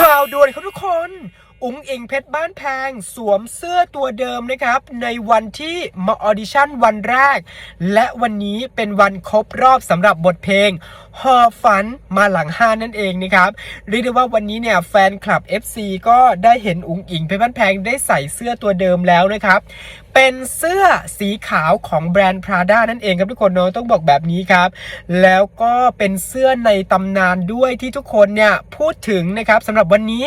ข่าวด่วนครับทุกคน อุ๋งอิงเพชรบ้านแพง สวมเสื้อตัวเดิมนะครับ ในวันที่มาออดิชั่นวันแรก และวันนี้เป็นวันครบรอบสำหรับบทเพลงหอฝันมาหลังห้านั่นเองนะครับเรียกได้ว่าวันนี้เนี่ยแฟนคลับ FC ก็ได้เห็นอุ๋งอิงเพชรบ้านแพงได้ใส่เสื้อตัวเดิมแล้วนะครับ เป็นเสื้อสีขาวของแบรนด์ Prada นั่นเองครับทุกคนเนาะต้องบอกแบบนี้ครับ แล้วก็เป็นเสื้อในตำนานด้วยที่ทุกคนเนี่ยพูดถึงนะครับสำหรับวันนี้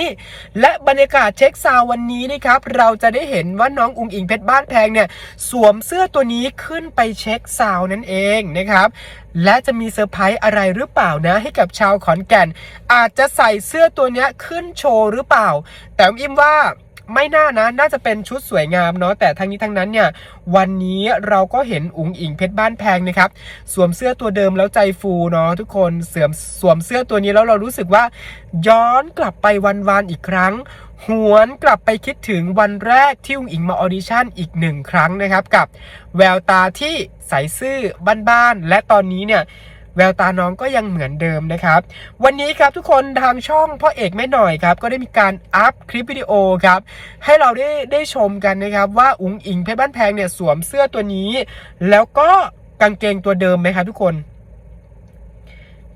และบรรยากาศเช็คซาววันนี้นะครับเราจะได้เห็นว่าน้องอุงอิงเพชรบ้านแพงเนี่ยสวมเสื้อตัวนี้ขึ้นไปเช็คซาวนั่นเองนะครับ และจะมีเซอร์ไพรส์อะไรหรือเปล่านะ ให้กับชาวขอนแก่น อาจจะใส่เสื้อตัวนี้ขึ้นโชว์หรือเปล่า แต่อิมว่าไม่น่านะ น่าจะเป็นชุดสวยงามเนาะ แต่ทั้งนี้ทั้งนั้นเนี่ย วันนี้เราก็เห็นอุ๋งอิงเพชรบ้านแพงนะครับ สวมเสื้อตัวเดิมแล้วใจฟูเนาะทุกคน เสื่อมสวมเสื้อตัวนี้แล้วเรารู้สึกว่า ย้อนกลับไปวันวานอีกครั้ง หวนกลับไปคิดถึงวันแรกที่อุ๋งอิงมาออดิชั่นอีกหนึ่งครั้งนะครับกับแววตาที่ใสซื่อบ้านๆและตอนนี้เนี่ยแววตาน้องก็ยังเหมือนเดิมนะครับ วันนี้ครับทุกคนทางช่องพ่อเอกไม่หน่อยครับ ก็ได้มีการอัพคลิปวิดีโอครับ ให้เราได้ได้ชมกันนะครับ ว่าอุ๋งอิงเพชรบ้านแพงเนี่ยสวมเสื้อตัวนี้ แล้วก็กางเกงตัวเดิมไหมครับทุกคน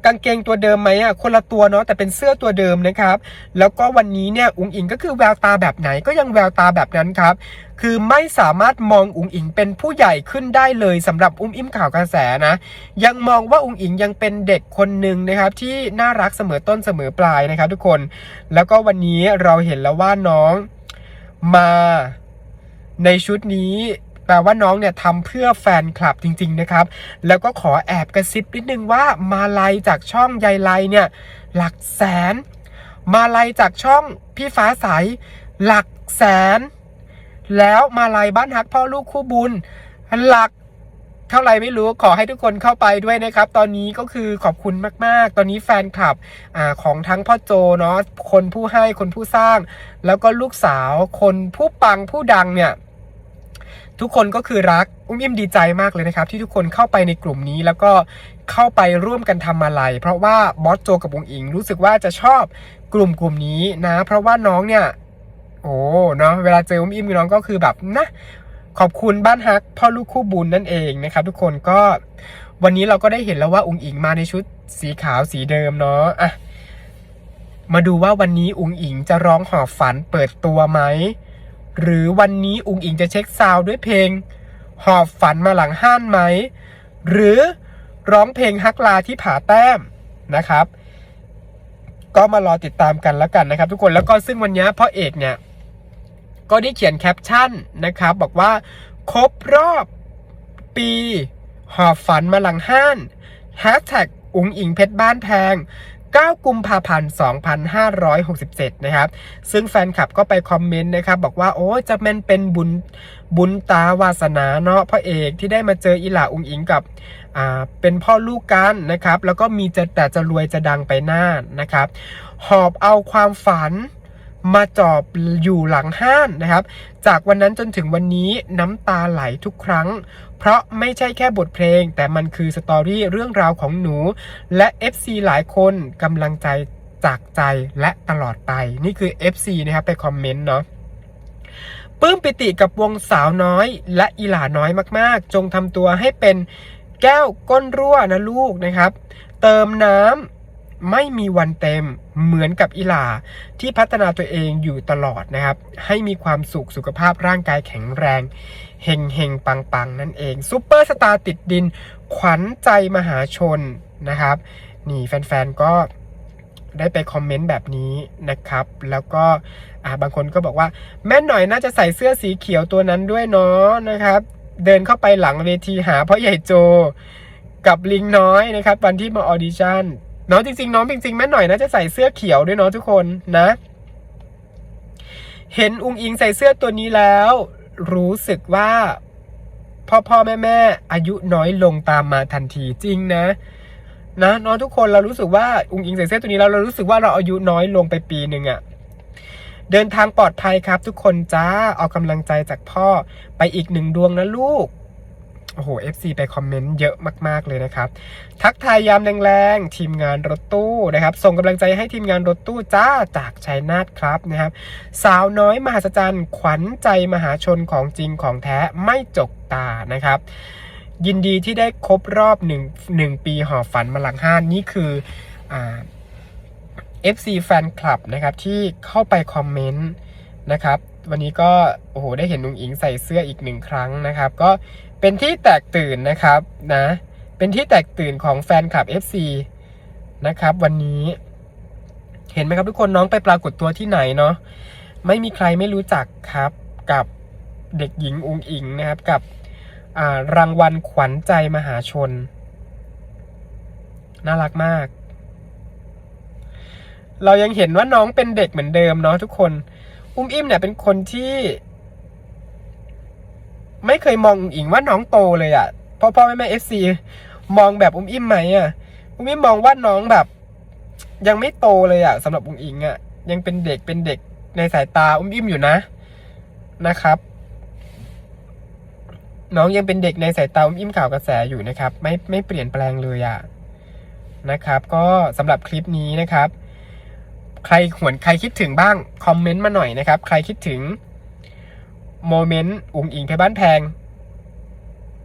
กางเกงตัวเดิมไหมอะคนละตัวเนาะแต่เป็นเสื้อตัวเดิมนะครับ แล้วก็วันนี้เนี่ยอุ๋งอิงก็คือแววตาแบบไหนก็ยังแววตาแบบนั้นครับคือไม่สามารถมองอุ๋งอิงเป็นผู้ใหญ่ขึ้นได้เลยสำหรับอุ้มอิ่มข่าวกระแสนะ ยังมองว่าอุ๋งอิงยังเป็นเด็กคนหนึ่งนะครับ ที่น่ารักเสมอต้นเสมอปลายนะครับทุกคน แล้วก็วันนี้เราเห็นแล้วว่าน้องมาในชุดนี้ แปลว่าน้องเนี่ยทำเพื่อแฟนคลับจริง ๆ นะครับ แล้วก็ขอแอบกระซิบนิดนึงว่ามาลัยจากช่องยายไลเนี่ยหลักแสน มาลัยจากช่องพี่ฟ้าใสหลักแสน แล้วมาลัยบ้านฮักพ่อลูกคู่บุญ หลักเท่าไรไม่รู้ขอให้ทุกคนเข้าไปด้วยนะครับ ตอนนี้ก็คือขอบคุณมาก ๆ ตอนนี้แฟนคลับอของทั้งพ่อโจเนาะคนผู้ให้คนผู้สร้าง แล้วก็ลูกสาวคนผู้ปังผู้ดังเนี่ย ทุกคนก็คือรักอุ้มอิ่มดีใจมากเลยนะครับ ที่ทุกคนเข้าไปในกลุ่มนี้แล้วก็เข้าไปร่วมกันทำอะไร เพราะว่าบอสโจกับวงอิง รู้สึกว่าจะชอบกลุ่มกลุ่มนี้นะ เพราะว่าน้องเนี่ย โอ้เนาะเวลาเจออุ้มอิ่มกับน้องก็คือแบบนะขอบคุณบ้านฮักพ่อลูกคู่บุญนั่นเองนะครับ ทุกคนก็วันนี้เราก็ได้เห็นแล้วว่าอุงอิงมาในชุดสีขาวสีเดิมเนาะอะมาดูว่าวันนี้อุงอิงจะร้องหอบฝันเปิดตัวไหม หรือวันนี้อุงอิงจะเช็คซาวด้วยเพลง หอบฝันมาหลังห้านไหม หรือร้องเพลงฮักลาที่ผาแต้มนะครับ ก็มารอติดตามกันแล้วกันนะครับ ทุกคนแล้วก็ซึ่งวันนี้พ่อเอกเนี่ย ก็ได้เขียนแคปชั่นนะครับ บอกว่าครบรอบปีหอบฝันมาหลังห้านแฮชแท็กอุงอิงเพชรบ้านแพง 9 กุมภาพันธ์ 2567 นะครับ ซึ่งแฟนคลับก็ไปคอมเมนต์นะครับ บอกว่าโอ้จะแมนเป็นบุญบุญตาวาสนาเนาะพระเอกที่ได้มาเจออีหล่าอุงอิงกับอ่าเป็นพ่อลูกกันนะครับ แล้วก็มีจะแต่จะรวยจะดังไปหน้านะครับ หอบเอาความฝัน มาจอบอยู่หลังห้านนะครับ จากวันนั้นจนถึงวันนี้น้ำตาไหลทุกครั้ง เพราะไม่ใช่แค่บทเพลง แต่มันคือสตอรี่เรื่องราวของหนู และ FC หลายคนกำลังใจจากใจและตลอดไป นี่คือ FC นะครับ ไปคอมเมนต์เนาะปื้มปิติกับวงสาวน้อย และอีหลาน้อยมากๆ จงทำตัวให้เป็นแก้วก้นรั่วนะลูกนะครับ เติมน้ำ ไม่มีวันเต็มเหมือนกับอีหลา ที่พัฒนาตัวเองอยู่ตลอดนะครับ ให้มีความสุขสุขภาพร่างกายแข็งแรงเฮงเฮงปังปังนั่นเองซูเปอร์สตาร์ติดดิน ขวัญใจมหาชนนะครับ นี่แฟนๆก็ได้ไปคอมเมนต์แบบนี้นะครับ แล้วก็บางคนก็บอกว่าแม่หน่อยน่าจะใส่เสื้อสีเขียวตัวนั้นด้วยเนาะนะครับ เดินเข้าไปหลังเวทีหาพ่อใหญ่โจกับลิงน้อยนะครับวันที่มาออดิชั่น น้องจริงๆน้องจริงๆแม่หน่อยน่าจะใส่เสื้อเขียวด้วยเนาะทุกคนนะ เห็นอุงอิงใส่เสื้อตัวนี้แล้ว รู้สึกว่า พ่อพ่อแม่แม่อายุน้อยลงตามมาทันทีจริงนะนะน้องทุกคนเรารู้สึกว่าอุงอิงใส่เสื้อตัวนี้แล้วเรารู้สึกว่าเราอายุน้อยลงไปปีหนึ่งอะเดินทางปลอดภัยครับ ทุกคนจ้าเอากำลังใจจากพ่อไปอีกหนึ่งดวงนะลูก โอ้โห FC ไปคอมเมนต์เยอะมาก ๆ เลยนะครับ ทักทายยามแรงๆ ทีมงานรถตู้นะครับ ส่งกำลังใจให้ทีมงานรถตู้จ้าจากชัยนาทครับนะครับ สาวน้อยมหัศจรรย์ ขวัญใจมหาชนของจริงของแท้ไม่จกตานะครับยินดีที่ได้ครบรอบหนึ่งหนึ่งปีหอฝันมาหลังห้านนี่คืออ่า FC แฟนคลับนะครับที่เข้าไปคอมเมนต์นะครับ วันนี้ก็โอ้โหได้เห็นนุงอิงใส่เสื้ออีกหนึ่งครั้งนะครับ ก็ เป็นที่แตกตื่นนะครับนะ เป็นที่แตกตื่นของแฟนคลับ FC นะครับ วันนี้ เห็นไหมครับทุกคนน้องไปปรากฏตัวที่ไหนเนาะไม่มีใครไม่รู้จักครับกับเด็กหญิงอุงอิงนะครับ กับรางวัลขวัญใจมหาชน น่ารักมาก เรายังเห็นว่าน้องเป็นเด็กเหมือนเดิมเนาะทุกคน อุ้มอิ่มเนี่ยเป็นคนที่ ไม่เคยมองอุ๋งอิงว่าน้องโตเลยอะ่ะพ่อพ่อแม่แม่เอฟซีมองแบบอุ้มอิ่มไหมอะ่ะอุ้มอิ่มมองว่าน้องแบบ ยังไม่โตเลยอะ่ะสำหรับอุ๋งอิงอะ่ะ ยังเป็นเด็กเป็นเด็กในสายตาอุ้มอิ่มอยู่นะนะครับ น้องยังเป็นเด็กในสายตาอุ้มอิ่มข่าวกระแสอยู่นะครับ ไม่ไม่เปลี่ยนแปลงเลยอะ่ะนะครับ ก็สำหรับคลิปนี้นะครับ ใครหวนใครคิดถึงบ้างคอมเมนต์มาหน่อยนะครับ ใครคิดถึง โมเมนต์อุ๋งอิงเพชรบ้านแพง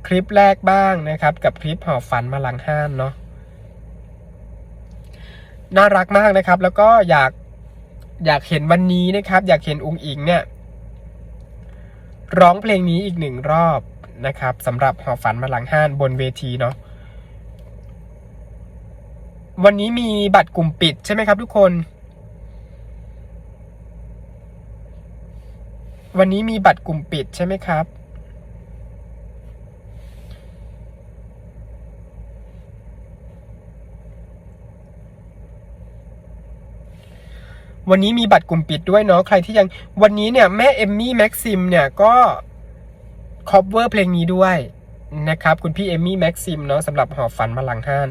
คลิปแรกบ้างนะครับ กับคลิปหอบฝันมาหลังห้านเนาะน่ารักมากนะครับ แล้วก็อยากอยากเห็นวันนี้นะครับ อยากเห็นอุ๋งอิงเนี่ยร้องเพลงนี้อีกหนึ่งรอบนะครับสำหรับหอบฝันมาหลังห้านบนเวทีเนาะวันนี้มีบัตรกลุ่มปิดใช่ไหมครับทุกคน วันนี้มีบัตรกลุ่มปิดใช่ไหมครับ วันนี้มีบัตรกลุ่มปิดด้วยเนาะใครที่ยังวันนี้เนี่ยแม่เอมมี่แม็กซิมเนี่ยก็คอปเวอร์เพลงนี้ด้วยนะครับ คุณพี่เอมมี่แม็กซิมเนาะสำหรับหอบฝันมาหลังห้าน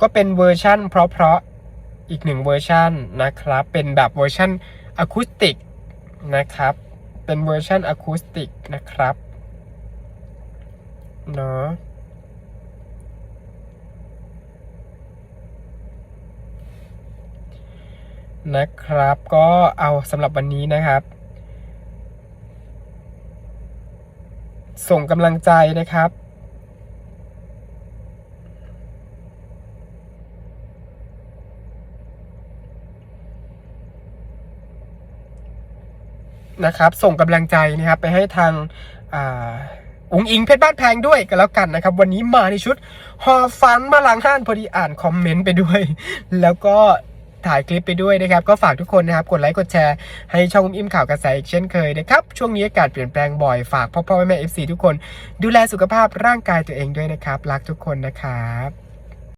ก็เป็นเวอร์ชั่นเพราะๆอีกหนึ่งเวอร์ชั่นนะครับ เป็นแบบเวอร์ชั่นอะคูสติกนะครับ เป็นเวอร์ชันอะคูสติกนะครับเนาะนะครับก็เอาสำหรับวันนี้นะครับ ส่งกำลังใจนะครับ นะครับ ส่งกำลังใจนะครับไปให้ทางอุงอิงเพชรบ้านแพงด้วยกันแล้วกันนะครับ วันนี้มาในชุดหอฟันมาลังห้านพอดีอ่านคอมเมนต์ไปด้วย แล้วก็ถ่ายคลิปไปด้วยนะครับ ก็ฝากทุกคนนะครับ กดไลค์ กดแชร์ ให้ช่องอิ่มข่าวกระแสอีกเช่นเคยนะครับ ช่วงนี้อากาศเปลี่ยนแปลงบ่อย ฝากพ่อพ่อแม่แม่เอฟซีทุกคน ดูแลสุขภาพร่างกายตัวเองด้วยนะครับ รักทุกคนนะครับ